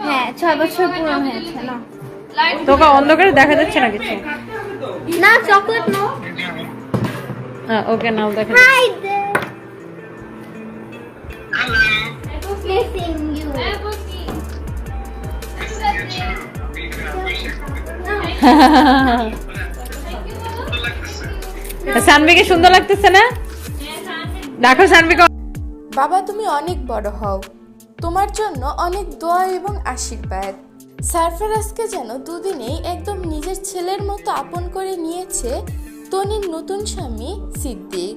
হ্যাঁ ছয় বছর পূরণ হয়েছে না তোকে অন্ধকারে দেখা যাচ্ছে না কিছু? না চকলেট নো ওকে নাও দেখা হাই Hello. missing সানবিকে সুন্দর লাগতেছে না? দেখো সানবিকে বাবা তুমি অনেক বড় হও। তোমার জন্য অনেক দোয়া এবং আশীর্বাদ। সারফারাজকে যেন দুদিনেই একদম নিজের ছেলের মতো আপন করে নিয়েছে তনির নতুন স্বামী সিদ্দিক।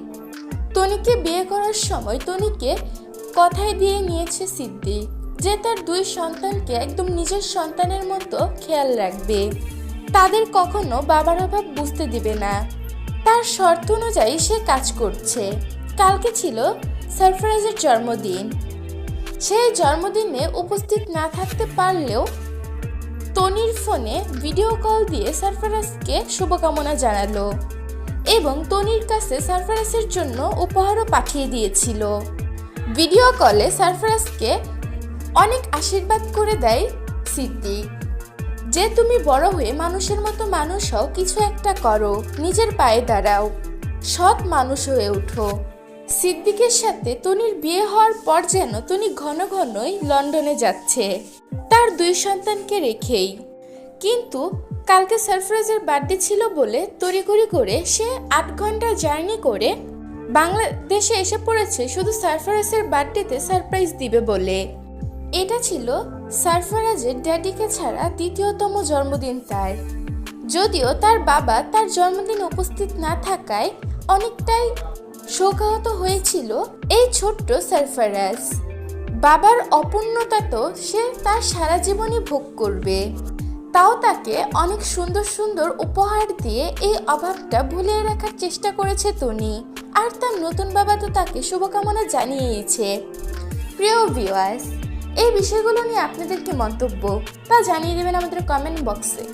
তনিকে বিয়ে করার সময় তনিকে কথায় দিয়ে নিয়েছে সিদ্দিক যে তার দুই সন্তানকে একদম নিজের সন্তানের মতো খেয়াল রাখবে। তাদের কখনো বাবার অভাব বুঝতে দিবে না। তার শর্ত অনুযায়ী সে কাজ করছে। কালকে ছিল সারফরাজের জন্মদিন। সেই জন্মদিনে উপস্থিত না থাকতে পারলেও তনির ফোনে ভিডিও কল দিয়ে সারফরাজকে শুভকামনা জানালো এবং তনির কাছে সারফরাজের জন্য উপহারও পাঠিয়ে দিয়েছিল। ভিডিও কলে সারফরাজকে অনেক আশীর্বাদ করে দেয় সিদ্দিক। যে তুমি বড় হয়ে মানুষের মতো মানুষ হও, কিছু একটা করো, নিজের পায়ে দাঁড়াও। সৎ মানুষ হয়ে ওঠো সিদ্দিকের সাথে তনির বিয়ে হওয়ার পর যেন তনি ঘন ঘনই লন্ডনে যাচ্ছে। তার দুই সন্তানকে রেখেই। কিন্তু কালকে সারফরাজের বার্থডে ছিল বলে তড়িঘড়ি করে সে আট ঘণ্টা জার্নি করে বাংলাদেশে এসে পড়েছে শুধু সারফরাজের বার্থডেতে সারপ্রাইজ দিবে বলে। এটা ছিল সারফরাজের ড্যাডিকে ছাড়া দ্বিতীয়তম জন্মদিন তার। যদিও তার বাবা তার জন্মদিন উপস্থিত না থাকায় অনেকটাই শোকাহত হয়েছিল এই ছোট্ট সারফরাজ। বাবার অপূর্ণতা তো সে তার সারা জীবনই ভোগ করবে। তাও তাকে অনেক সুন্দর সুন্দর উপহার দিয়ে এই অভাবটা ভুলিয়ে রাখার চেষ্টা করেছে তনি। আর তার নতুন বাবা তো তাকে শুভকামনা জানিয়েছে। প্রিয় ভিউয়ার্স এই বিষয়গুলো নিয়ে আপনাদের কি মন্তব্য তা জানিয়ে দেবেন আমাদের কমেন্ট বক্সে